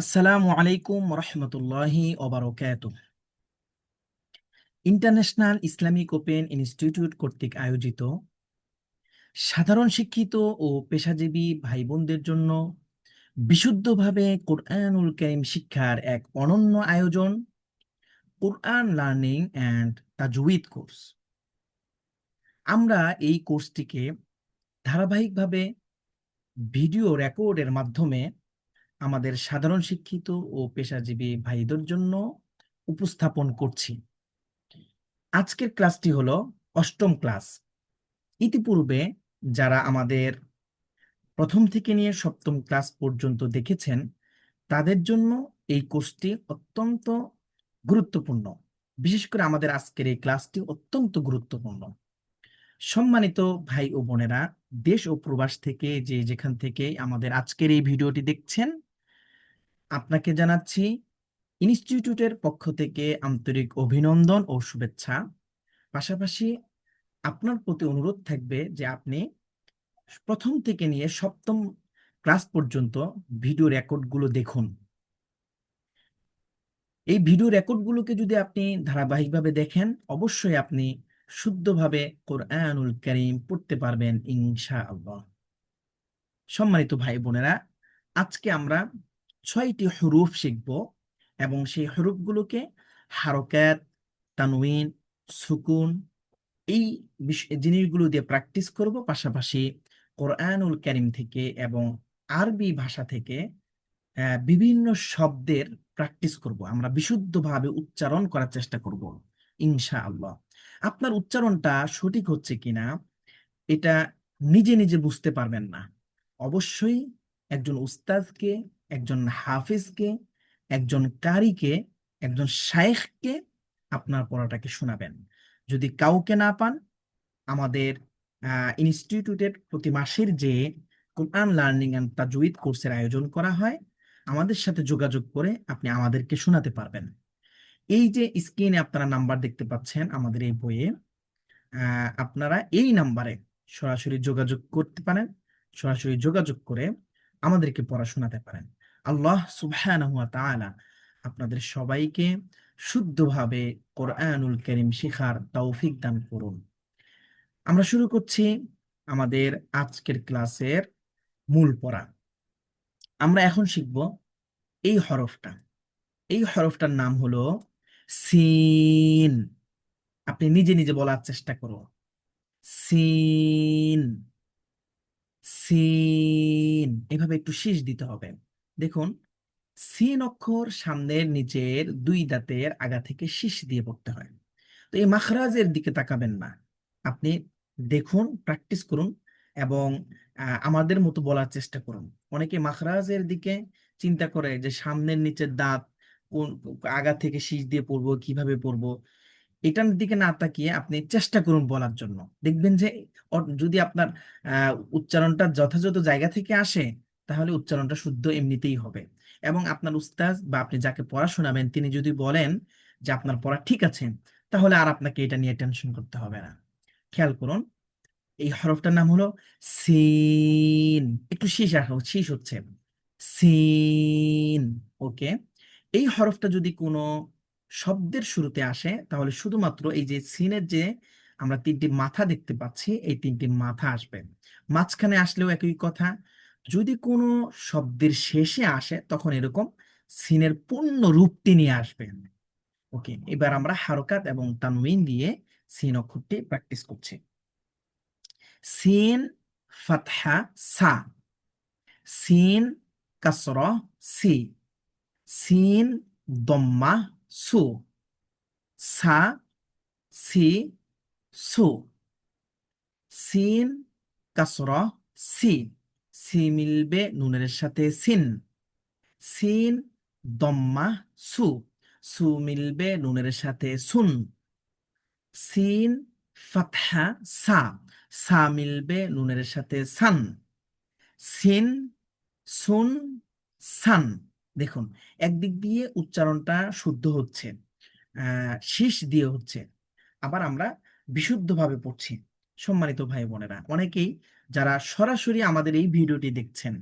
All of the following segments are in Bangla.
আসসালামু আলাইকুম রহমতুল্লাহি ওবারকাত ইন্টারন্যাশনাল ইসলামিক ওপেন ইনস্টিটিউট কর্তৃক আয়োজিত সাধারণ শিক্ষিত ও পেশাজীবী ভাই বোনদের জন্য বিশুদ্ধভাবে কোরআনুল করিম শিক্ষার এক অনন্য আয়োজন, কোরআন লার্নিং অ্যান্ড তাজউইদ কোর্স। আমরা এই কোর্সটিকে ধারাবাহিকভাবে ভিডিও রেকর্ডের মাধ্যমে আমাদের সাধারণ শিক্ষিত ও পেশাজীবী ভাইদের জন্য উপস্থাপন করছি। আজকের ক্লাসটি হলো অষ্টম ক্লাস। ইতিপূর্বে যারা আমাদের প্রথম থেকে নিয়ে সপ্তম ক্লাস পর্যন্ত দেখেছেন, তাদের জন্য এই কোর্সটি অত্যন্ত গুরুত্বপূর্ণ। বিশেষ করে আমাদের আজকের এই ক্লাসটি অত্যন্ত গুরুত্বপূর্ণ। সম্মানিত ভাই ও বোনেরা, দেশ ও প্রবাস থেকে যে যেখান থেকে আমাদের আজকের এই ভিডিওটি দেখছেন আপনাকে জানাচ্ছি, ইনস্টিটিউটের পক্ষ থেকে আন্তরিক অভিনন্দন ও শুভেচ্ছা। পাশাপাশি আপনার প্রতি অনুরোধ থাকবে যে আপনি প্রথম থেকে নিয়ে সপ্তম ক্লাস পর্যন্ত ভিডিও রেকর্ডগুলো দেখুন। এই ভিডিও রেকর্ডগুলোকে যদি আপনি ধারাবাহিকভাবে দেখেন, অবশ্যই আপনি শুদ্ধভাবে কোরআনুল করিম পড়তে পারবেন ইনশাআল্লাহ। সম্মানিত ভাই বোনেরা, আজকে আমরা ছয়টি হরুফ শিখব এবং সেই হরুফগুলোকে হারকাত তানউইন সুকুন এই জিনিসগুলো দিয়ে প্র্যাকটিস করব পাশাপাশি কোরআনুল করিম থেকে এবং আরবি ভাষা থেকে বিভিন্ন শব্দের প্র্যাকটিস করব। আমরা বিশুদ্ধভাবে উচ্চারণ করার চেষ্টা করব ইনশা আল্লাহ আপনার উচ্চারণটা সঠিক হচ্ছে কিনা, এটা নিজে নিজে বুঝতে পারবেন না। অবশ্যই একজন উস্তাদকে একজন হাফিজকে, একজন কারিকে, একজন শায়েখকে আপনার পড়াটাকে শোনাবেন। যদি কাউকে না পান, আমাদের ইনস্টিটিউটের প্রতি মাসের যে কোরআন লার্নিং অ্যান্ড তাজুইদ কোর্সের আয়োজন করা হয়, আমাদের সাথে যোগাযোগ করে আপনি আমাদেরকে শোনাতে পারবেন। এই যে স্ক্রিনে আপনারা নাম্বার দেখতে পাচ্ছেন আমাদের এই বইয়ে আপনারা এই নাম্বারে সরাসরি যোগাযোগ করতে পারেন, সরাসরি যোগাযোগ করে আমাদেরকে পড়াশোনাতে পারেন। আল্লাহ সুবহানাহু ওয়া আপনাদের সবাইকে শুদ্ধভাবে কোরআনুল করিম শিখার তৌফিক দান করুন। আমরা শুরু করছি আমাদের আজকের ক্লাসের মূল পড়া। আমরা এখন শিখব এই হরফটা। এই হরফটার নাম হলো সিন। আপনি নিজে নিজে বলার চেষ্টা করুন সিন। সিন। এভাবে একটু শীষ দিতে হবে। দেখুন সিন অক্ষর সামনের নিচের দুই দাঁতের আগা থেকে শীষ দিয়ে পড়তে হয়। তো এই মাখরাজের দিকে তাকাবেন না। আপনি দেখুন প্র্যাকটিস করুন এবং আমাদের মতো বলার চেষ্টা করুন। অনেকে মাখরাজের দিকে চিন্তা করে যে সামনের নিচের দাঁত কোন, আগা থেকে শীষ দিয়ে পড়ব, কীভাবে পড়ব? এটার দিকে না তাকিয়ে আপনি চেষ্টা করুন বলার জন্য। দেখবেন যে যদি আপনার উচ্চারণটা যথাযথ জায়গা থেকে আসে তাহলে উচ্চারণটা শুদ্ধ এমনিতেই হবে। এবং আপনার উস্তাজ বা আপনি যাকে পড়া শোনাবেন তিনি যদি বলেন যে আপনার পড়া ঠিক আছে, তাহলে আর আপনাকে এটা নিয়ে টেনশন করতে হবে না। খেয়াল করুন, এই হরফটার নাম হলো সিন। একটু শীষ আসো শীষ হচ্ছে। সিন, ওকে? এই হরফটা যদি কোনো শব্দের শুরুতে আসে, তাহলে শুধুমাত্র এই যে সিনের যে আমরা তিনটি মাথা দেখতে পাচ্ছি, এই তিনটি মাথা আসবে। মাঝখানে আসলেও একই কথা যদি কোনো শব্দের শেষে আসে, তখন এরকম সিনের পূর্ণ রূপটি নিয়ে আসবে ওকে, এবার আমরা হারকাত এবং তানউইন দিয়ে সিন অক্ষরটি প্র্যাকটিস করছি। সিন, ফাতহা, সা। সিন, কাসর, সি। সিন, দম্মা, সু। সা, সি, সু। সিন, কাসর, সি। সি মিলবে নুনের সাথে সিন। সিন দম্মা সু। সু মিলবে নুনের সাথে সুন। সিন ফাতহা সা। সা মিলবে নুনের সাথে সান। সিন সুন সান। দেখুন, একদিক দিয়ে উচ্চারণটা শুদ্ধ হচ্ছে শীষ দিয়ে হচ্ছে। আবার আমরা বিশুদ্ধভাবে পড়ছি, সম্মানিত ভাই বোনেরা অনেকেই যারা সরাসরি আমাদের এই ভিডিওটি দেখছেন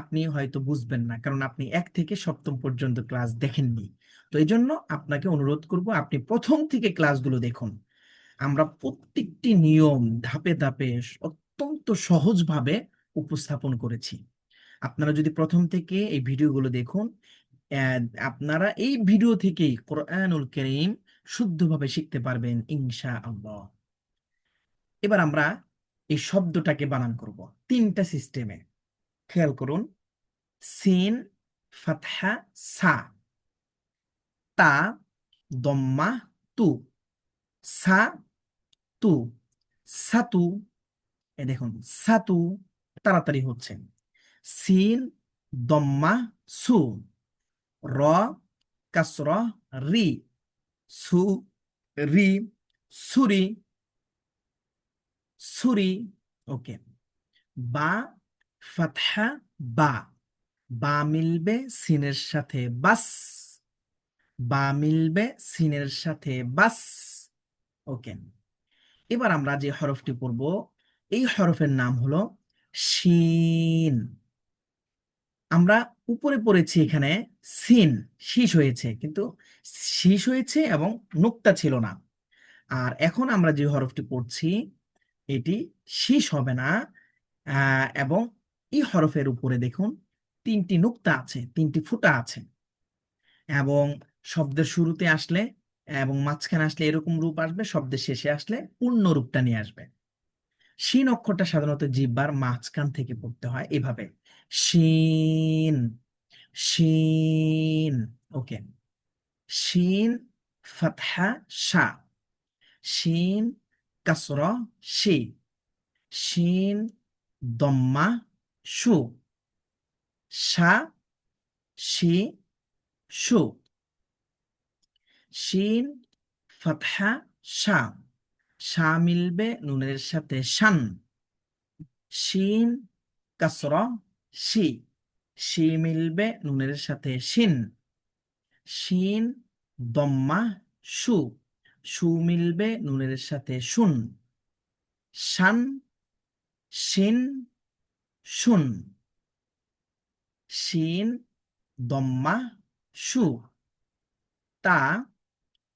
আপনি হয়তো বুঝবেন না, কারণ আপনি এক থেকে সপ্তম পর্যন্ত ক্লাস দেখেননি। তো এই জন্য আপনাকে অনুরোধ করব, আপনি প্রথম থেকে ক্লাসগুলো দেখুন। আমরা প্রত্যেকটি নিয়ম ধাপে ধাপে অত্যন্ত সহজভাবে উপস্থাপন করেছি। আপনারা যদি প্রথম থেকে এই ভিডিওগুলো দেখুন আপনারা এই ভিডিও থেকেই কোরআনুল কারীম শুদ্ধভাবে শিখতে পারবেন ইনশা আল্লাহ এবার আমরা এই শব্দটাকে বানান করব। তিনটা সিস্টেমে খেয়াল করুন। সিন, ফাতহা, সা। তা, দম্মা, তু। সা, তু। সাতু। এ দেখুন, সাতু তাড়াতাড়ি হচ্ছে। সিন, দম্মা, সু। র, কাসর, রি। সু, রি, সুরি। সুরি, ওকে, বা, ফাতহা, বা বা মিলবে সিনের সাথে বাস, বা মিলবে সিনের সাথে বাস, ওকে। এবার আমরা যে হরফটি পড়ব, এই হরফের নাম হলো শিন। আমরা উপরে পড়েছি এখানে সিন, শীষ হয়েছে, কিন্তু শীষ হয়েছে এবং নুক্তা ছিল না। আর এখন আমরা যে হরফটি পড়ছি এটি শীষ হবে না। এবং এই হরফের উপরে দেখুন তিনটি নুক্তা আছে, তিনটি ফুটা আছে। এবং শব্দের শুরুতে আসলে এবং মাঝখানে আসলে এরকম রূপ আসবে, শব্দের শেষে আসলে পূর্ণ রূপটা নিয়ে আসবে। শিন অক্ষরটা সাধারণত জিহ্বার মাঝখান থেকে পড়তে হয় এভাবে। শিন শিন, ওকে। শিন, ফাতহা, শা। শিন কাসরা, শি। শিন, দম্মা সু সা শি, শু। শিন, ফাতহা, শা। শা মিলবে নুনের সাথে শান। শিন, কাসরা, শি। শি মিলবে নুনের সাথে শিন। শিন, দম্মা, শু। শু মিলবে নুনের সাথে শুন। শান, শিন, শুন। শিন, দম্মা, সু। তা,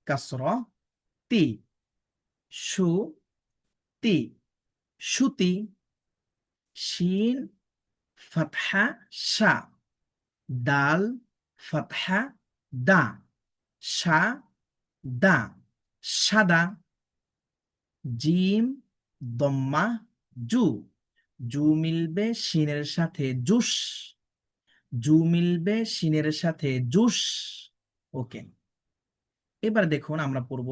কাসর, তি। সু, তি। সুতি। শিন, ফাতহা সা দাল, ফাতহা, দা। সা দা। সাদা, জিম, দম্মা, জু। জু মিলবে শিনের সাথে জুস। জু মিলবে শিনের সাথে জুস। ওকে। এবার দেখুন আমরা পড়ব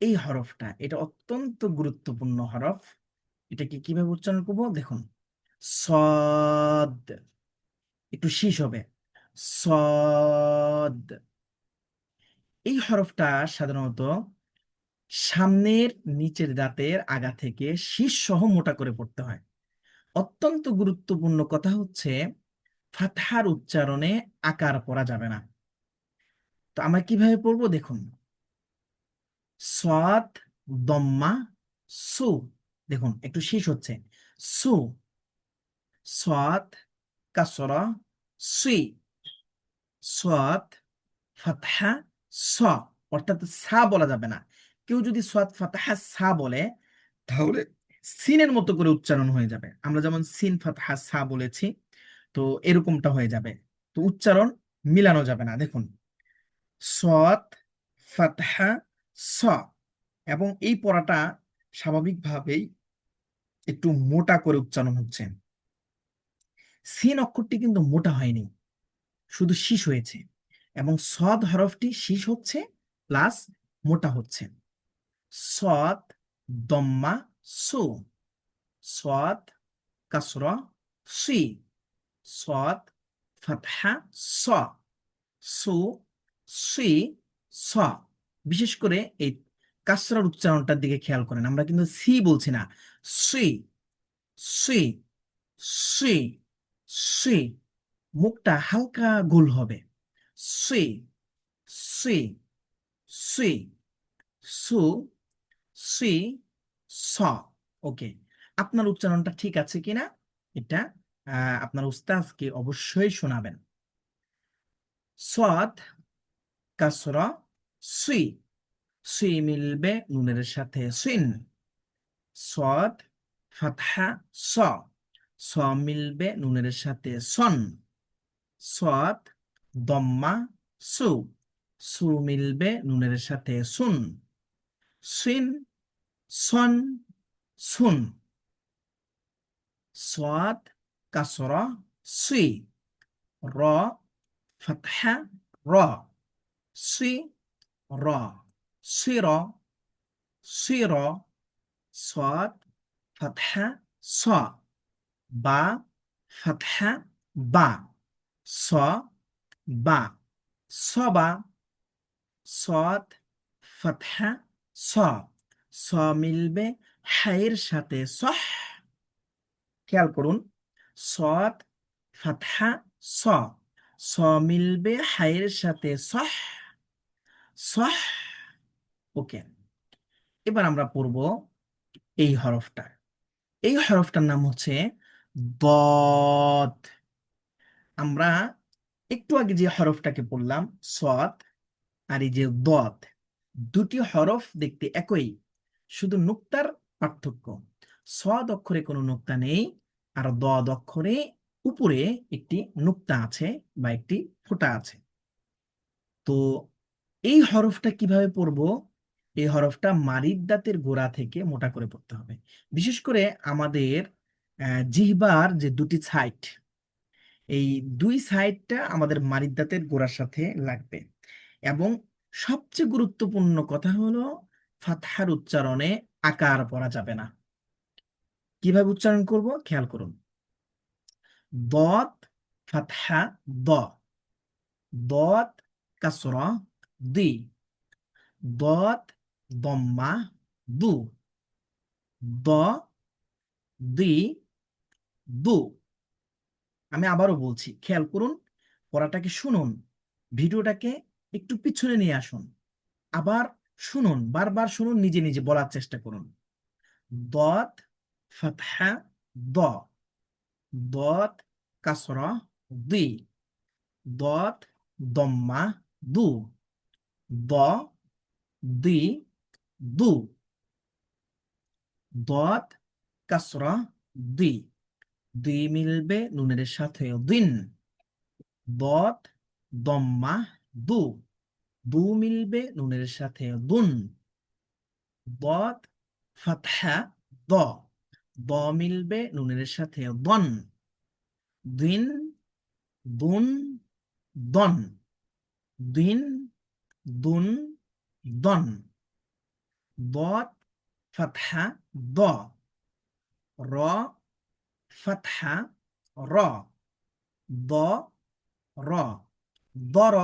এই হরফটা। এটা অত্যন্ত গুরুত্বপূর্ণ হরফ। এটাকে কীভাবে উচ্চারণ করব? দেখুন। সদ। একটু শীষ হবে। সদ। এই হরফটা সাধারণত সামনের নিচের দাঁতের আগা থেকে শীষ সহ মোটা করে পড়তে হয়। অত্যন্ত গুরুত্বপূর্ণ কথা হচ্ছে, ফাতহার উচ্চারণে আকার পড়া যাবে না। তো আমরা কীভাবে পড়ব দেখুন। সদ, দম্মা, সু, দেখুন একটু শীষ হচ্ছে। সু, সদ, কাসরা সুই সদ, ফাতহা স, অর্থাৎ সা বলা যাবে না। কেউ যদি সদ ফাতহা সা বলে, তাহলে সিনের মতো করে উচ্চারণ হয়ে যাবে। আমরা যেমন সিন ফাতহা সা বলেছি, তো এরকমটা হয়ে যাবে। তো উচ্চারণ মিলানো যাবে না। দেখুন সদ ফাতহা স, এবং এই পড়াটা স্বাভাবিকভাবেই একটু মোটা করে উচ্চারণ হচ্ছে। সিন অক্ষরটি কিন্তু মোটা হয়নি, শুধু শীষ হয়েছে। এবং সদ হরফটি শীষ হচ্ছে প্লাস মোটা হচ্ছে। সদ দম্মা সু। সদ কাসর সি। সদ ফাতহা স। সু, সি, স। বিশেষ করে এই কাসরার উচ্চারণটার দিকে খেয়াল করেন। আমরা কিন্তু সি বলছি না। সি সি সি সি। মুখটা হালকা গোল হবে। সি সি সি সু সি স। ওকে আপনার উচ্চারণটা ঠিক আছে কিনা এটা আপনার উস্তাদকে অবশ্যই শোনাবেন। সদ কাসরা সুই সুই মিলবে নুনের সাথে সুইন সদ ফাতহা, স। স মিলবে নুনের সাথে সন। সদ দম্মা, সু। সু মিলবে নুনের সাথে সুন। সুইন সন, সুন। সাদ কাসরা সুই র, ফাতহা, র। সুই র। সুই র। সুই র। সাদ ফাতহা, স। বা, ফাতহা, বা। স বা সবা, সৎ, ফতহা, স। স মিলবে হাইয়ের সাথে সহ। খেয়াল করুন, সৎ, ফাতহা, স। স মিলবে হায়ের সাথে সহ। সহ। ওকে, এবার আমরা পড়ব এই হরফটা এই হরফটার নাম হচ্ছে বদ আমরা একটু আগে যে হরফটাকে পড়লাম সদ আর এই যে দদ দুটি হরফ দেখতে একই, শুধু নুক্তার পার্থক্য। সদ অক্ষরে কোনো নুক্তা নেই আর দদ অক্ষরে উপরে একটি নুক্তা আছে বা একটি ফোঁটা আছে। তো এই হরফটা কীভাবে পড়ব? এই হরফটা মারিদ দাঁতের গোড়া থেকে মোটা করে পড়তে হবে। বিশেষ করে আমাদের জিহ্বার যে দুটি সাইড এই দুই সাইডটা আমাদের মারিদ দাঁতের গোড়ার সাথে লাগবে। এবং সবচেয়ে গুরুত্বপূর্ণ কথা হলো, ফাতহার উচ্চারণে আকার পড়া যাবে না। কীভাবে উচ্চারণ করব? খেয়াল করুন। দত, ফাতহা, দ। দত, কাসরা, দি। দত, দম্মা, দু। দ, দি, দু। আমি আবারও বলছি, খেয়াল করুন, পড়াটাকে শুনুন, ভিডিওটাকে একটু পিছনে নিয়ে আসুন। আবার শুনুন, বারবার শুনুন, নিজে নিজে বলার চেষ্টা করুন। দত ফাতহা, দ। দত কাসরা, দি। দত দম্মা, দু। দ, দি, দু। দত কাসরা, দি। দুই মিলবে নুনের সাথে দিন দত দম্মা দু। দু মিলবে নুনের সাথে দুন। দত ফাতহা, দ। দ মিলবে নুনের সাথে দন। দিন, দুন। দন দিন দুন, দন। দত ফাতহা, দ। র ফাতহা র দ র দর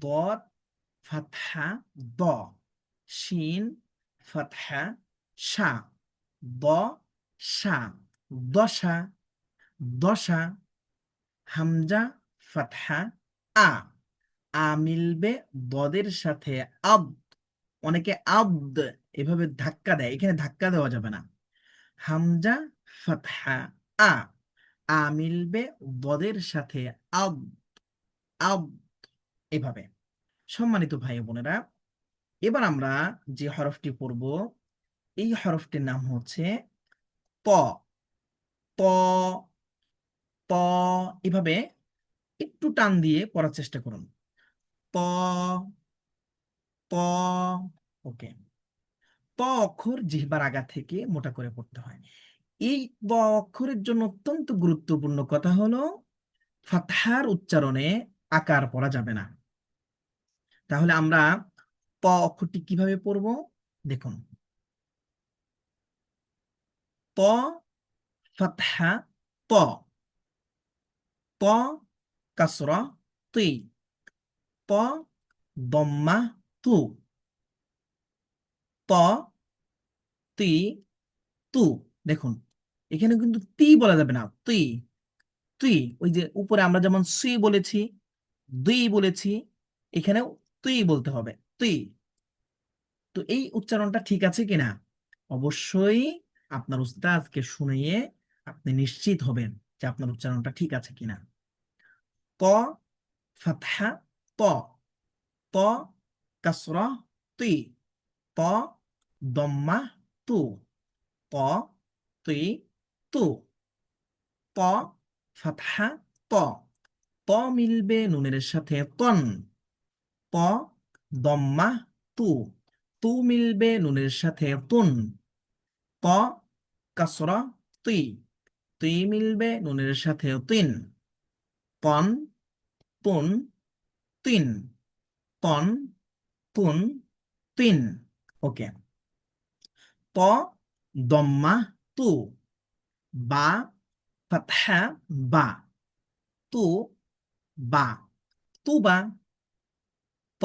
দত ফাতহা দ শিন ফাতহা শা দ শা দশা দশা হামজা ফাতহা আ আ মিলবে দদের সাথে আদ. অনেকে আদ এভাবে ধাক্কা দেয়। এখানে ধাক্কা দেওয়া যাবে না। হামজা ফাতহা আ আ মিলবে দদের সাথে আদ আদ এভাবে। সম্মানিত ভাই বোনেরা, এবার আমরা যে হরফটি পড়ব, এই হরফটির নাম হচ্ছে ত। ত ত এভাবে একটু টান দিয়ে পড়ার চেষ্টা করুন। ত ত, ওকে। ত অক্ষর জিহ্বার আগা থেকে মোটা করে পড়তে হয়। এই ত অক্ষরের জন্য অত্যন্ত গুরুত্বপূর্ণ কথা হলো, ফাতহার উচ্চারণে আকার পড়া যাবে না। তাহলে আমরা ত অক্ষরটি কীভাবে পড়ব? দেখুন। ত ফাতহা, ত। ত, কাসরা তুই ত দম্মা, তু। ত, তি, তু। দেখুন। এখানে কিন্তু তি বলা যাবে না তুই তুই ওই যে উপরে আমরা যেমন সুই বলেছি দুই বলেছি, এখানেও তুই বলতে হবে তুই তো এই উচ্চারণটা ঠিক আছে কিনা? অবশ্যই আপনার উস্তাদকে শুনিয়ে আপনি নিশ্চিত হবেন যে আপনার উচ্চারণটা ঠিক আছে কিনা। ত ফাতহা, ত ত, কাসরা তুই ত, দম্মা, তু, ত তুই তু ত ফাতহা ত ত মিলবে নুনের সাথে তন ত দম্মা তু তু মিলবে নুনের সাথে তুন ত কাসরা তুই তুই মিলবে নুনের সাথে তিন তন তুন তিন তন তুন তিন ওকে ত দম্মা তু বা, ফাতহা বা, তু বা তু বা, ত,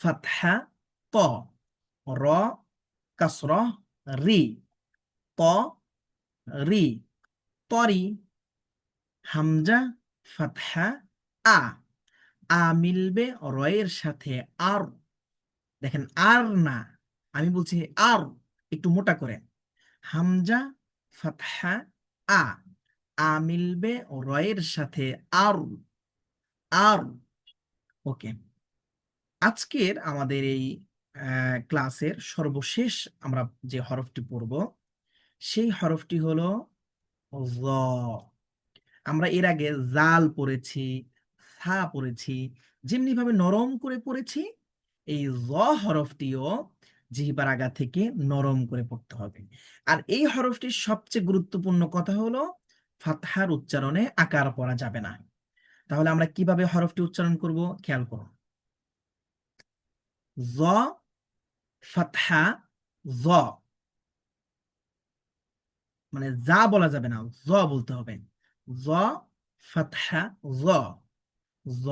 ফাতহা ত, র, কাসর, রি, ত, রি, তরি, হামজা, ফাতহা, আ আ মিলবে রয়ের সাথে আর, দেখেন আর না, আমি বলছি আর, একটু মোটা করে, হামজা ফাতহা আ আ মিলবে রয়ের সাথে আর আর। ওকে। আজকের আমাদের এই ক্লাসের সর্বশেষ আমরা যে হরফটি পড়ব, সেই হরফটি হলো জ। আমরা এর আগে জাল পড়েছি সা পড়েছি যেমনি ভাবে নরম করে পড়েছি, এই জ হরফটিও জিহিবার আগা থেকে নরম করে পড়তে হবে। আর এই হরফটির সবচেয়ে গুরুত্বপূর্ণ কথা হলো, ফাতহার উচ্চারণে আকার পড়া যাবে না। তাহলে আমরা কীভাবে হরফটি উচ্চারণ করব? খেয়াল করুন। জ, ফাতহা, জ। মানে যা বলা যাবে না, জ বলতে হবে। জ, ফাতহা, জ। জ,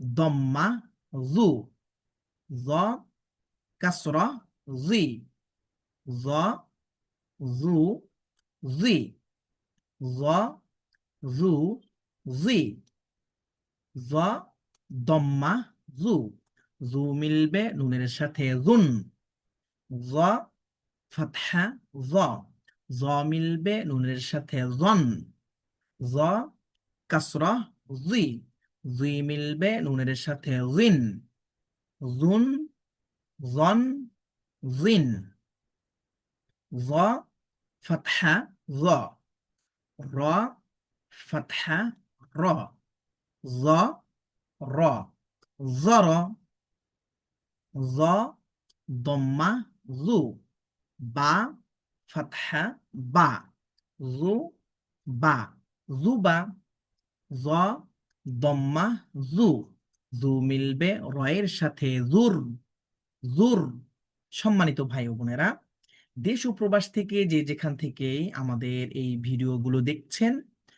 দম্মা, জু। জ কাসরা জি জ জু জি জ জু দম্মা জু জু মিলবে নুনের সাথে জুন জ ফাতহা জ জ মিলবে নুনের সাথে জন জ কাসরা জি জি মিলবে নুনের সাথে জিন জুন জন জিন জ ফাতহা জ র ফাতহা র জ র জর জ দম্মা জু বা ফাতহা বা জু বা জুবা জ দম্মা জু জু মিলবে রয়ের সাথে জুর জুর, সম্মানিত ভাই বোনেরা, দেশ ও প্রবাস থেকে যে যেখান থেকে আমাদের এই ভিডিওগুলো দেখছেন,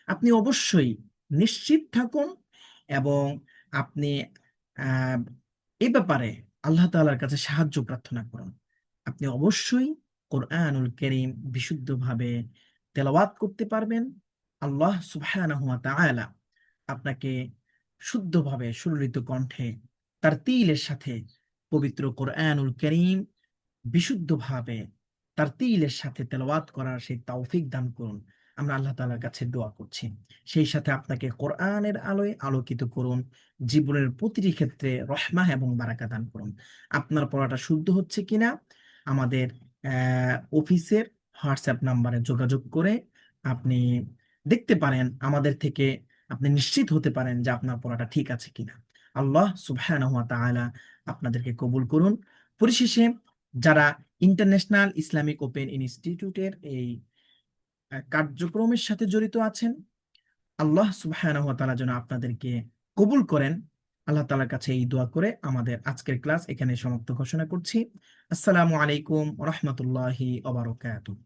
আপনি অবশ্যই নিশ্চিত থাকুন এবং আপনি এ ব্যাপারে আল্লাহ তাআলার কাছে সাহায্য প্রার্থনা করুন। আপনি অবশ্যই কোরআনুল করিম বিশুদ্ধভাবে তেলাওয়াত করতে পারবেন। আল্লাহ সুবহানাহু ওয়া তাআলা আপনাকে শুদ্ধভাবে সুললিত কণ্ঠে তার তিলের সাথে পবিত্র কোরআনুল করিম বিশুদ্ধভাবে তার তিলের সাথে তেলাওয়াত করার সেই তৌফিক দান করুন। আমরা আল্লাহ তালার কাছে দোয়া করছি। সেই সাথে আপনাকে কোরআনের আলোয় আলোকিত করুন, জীবনের প্রতিটি ক্ষেত্রে রহমা এবং বারাকা দান করুন। আপনার পড়াটা শুদ্ধ হচ্ছে কিনা আমাদের অফিসের হোয়াটসঅ্যাপ নাম্বারে যোগাযোগ করে আপনি দেখতে পারেন, আমাদের থেকে আপনি নিশ্চিত হতে পারেন যে আপনার পড়াটা ঠিক আছে কিনা। আল্লাহ সুবহানাহু আপনাদেরকে কবুল করুন। পরিশেষে যারা ইন্টারন্যাশনাল ইসলামিক ওপেন ইনস্টিটিউটের এই কার্যক্রমের সাথে জড়িত আছেন, আল্লাহ ওয়া যেন আপনাদেরকে কবুল করেন। আল্লাহ তাআলার কাছে এই দোয়া করে আমাদের আজকের ক্লাস এখানে সমাপ্ত ঘোষণা করছি। আসসালামু আলাইকুম রহমতুল্লাহি ওয়া বারাকাতুহু।